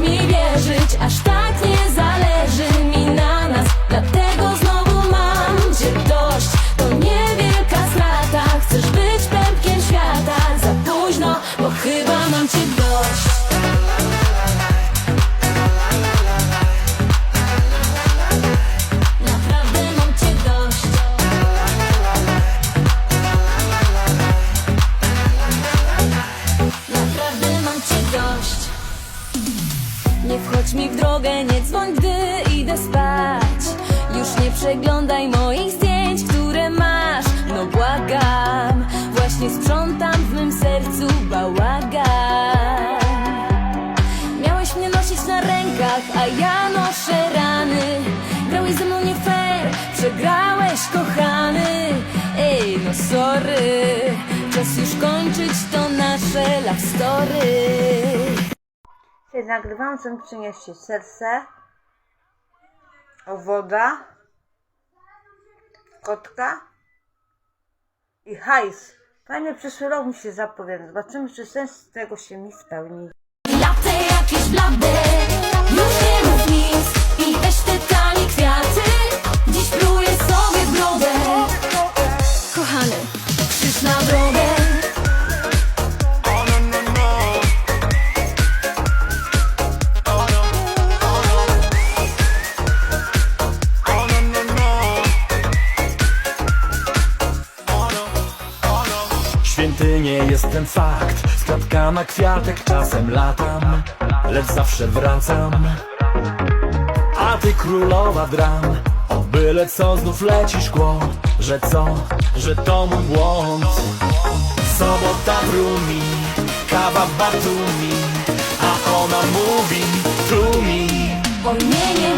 śmieje żyć aż tak Nie wchodź mi w drogę, nie dzwoń, gdy idę spać. Już nie przeglądaj moich zdjęć, które masz. No błagam, właśnie sprzątam w mym sercu bałagan. Miałeś mnie nosić na rękach, a ja noszę rany. Grałeś ze mną nie fair, przegrałeś kochany. Ej, no sorry, czas już kończyć to nasze love story nagrywam, chcę przynieść Ci serce, woda, kotka i hajs. Fajny przyszły rok mi się zapowiada. Zobaczymy, czy sens tego się mi spełni. Latte jakieś blade, już nie mów nic I weź te tanie kwiaty, dziś pluję sobie w brodę Kochany, krzyż na drogę Święty nie jest ten fakt. Z na kwiatek czasem latam Lecz zawsze wracam. A ty królowa dram O byle co znów leci szkło Że co, że to mój błąd. Sobota w Rumi Kawa Batumi A ona mówi tu mi O nie, nie